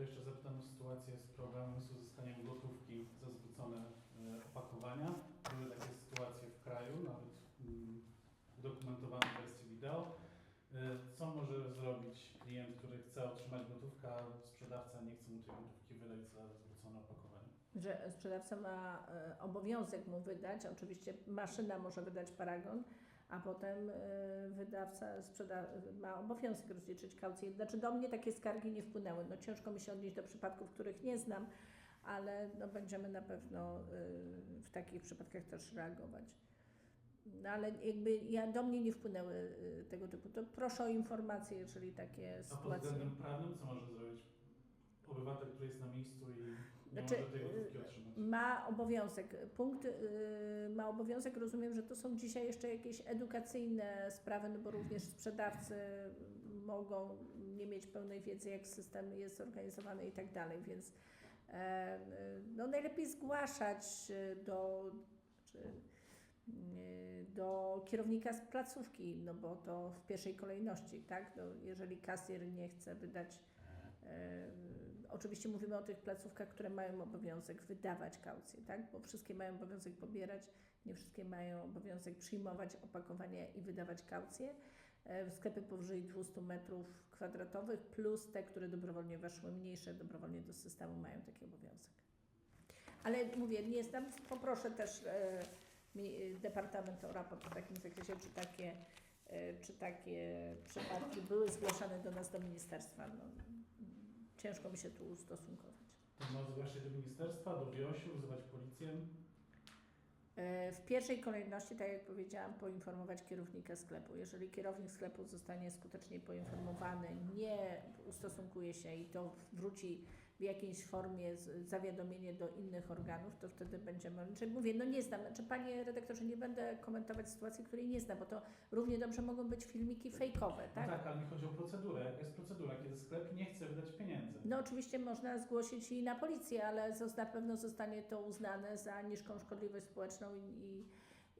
To jeszcze zapytam o sytuację z problemem z uzyskaniem gotówki za zwrócone e, opakowania. Były takie sytuacje w kraju, nawet mm, udokumentowane w wersji wideo. E, Co może zrobić klient, który chce otrzymać gotówkę, a sprzedawca nie chce mu tej gotówki wydać za zwrócone opakowanie? że sprzedawca ma e, obowiązek mu wydać, oczywiście maszyna może wydać paragon, a potem e, wydawca sprzeda- ma obowiązek rozliczyć kaucję. Znaczy do mnie takie skargi nie wpłynęły. No ciężko mi się odnieść do przypadków, których nie znam, ale no, będziemy na pewno e, w takich przypadkach też reagować. No ale jakby ja, do mnie nie wpłynęły e, tego typu. To proszę o informacje, jeżeli takie A pod sytuacje. względem prawnym co może zrobić obywatel, który jest na miejscu i Znaczy, otrzymać? Ma obowiązek, punkt y, ma obowiązek, rozumiem, że to są dzisiaj jeszcze jakieś edukacyjne sprawy, no bo również sprzedawcy mogą nie mieć pełnej wiedzy, jak system jest zorganizowany i tak dalej, więc e, y, no najlepiej zgłaszać y, do, czy, y, do kierownika z placówki, no bo to w pierwszej kolejności, tak? No, jeżeli kasjer nie chce wydać E, Oczywiście mówimy o tych placówkach, które mają obowiązek wydawać kaucję, tak? bo wszystkie mają obowiązek pobierać, nie wszystkie mają obowiązek przyjmować opakowania i wydawać kaucję. E, Sklepy powyżej 200 metrów kwadratowych plus te, które dobrowolnie weszły, mniejsze dobrowolnie do systemu mają taki obowiązek. Ale mówię, nie znam, poproszę też e, Departament o raport w takim zakresie, czy takie, e, czy takie przypadki były zgłaszane do nas do ministerstwa. No, ciężko mi się tu ustosunkować. To ma zgłaszać do ministerstwa, do WIOŚ-u, wzywać policję? E, W pierwszej kolejności, tak jak powiedziałam, poinformować kierownika sklepu. Jeżeli kierownik sklepu zostanie skutecznie poinformowany, nie ustosunkuje się i to wróci w jakiejś formie zawiadomienie do innych organów, to wtedy będziemy. Znaczy mówię, no nie znam, znaczy panie redaktorze, nie będę komentować sytuacji, której nie znam, bo to równie dobrze mogą być filmiki fejkowe, No tak? tak, ale mi chodzi o procedurę. Jaka jest procedura, kiedy sklep nie chce wydać pieniędzy? No oczywiście można zgłosić i na policję, ale na pewno zostanie to uznane za niżką szkodliwość społeczną i, i,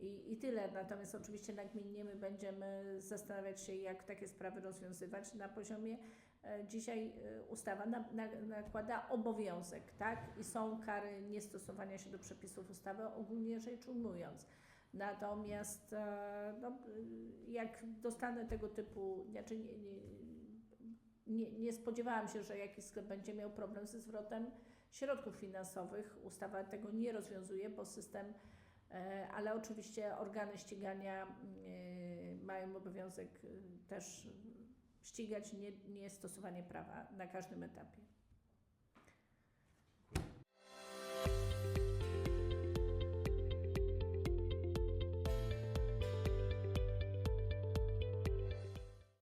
i, i tyle. Natomiast oczywiście nagminnie my będziemy zastanawiać się, jak takie sprawy rozwiązywać na poziomie. E, Dzisiaj e, ustawa na, na, nakłada obowiązek, tak? I są kary niestosowania się do przepisów ustawy, ogólnie rzecz ujmując. Natomiast e, no, jak dostanę tego typu, znaczy nie, nie, nie, nie spodziewałam się, że jakiś sklep będzie miał problem ze zwrotem środków finansowych. Ustawa tego nie rozwiązuje, bo system, ale oczywiście organy ścigania mają obowiązek też ścigać nie- niestosowanie prawa na każdym etapie.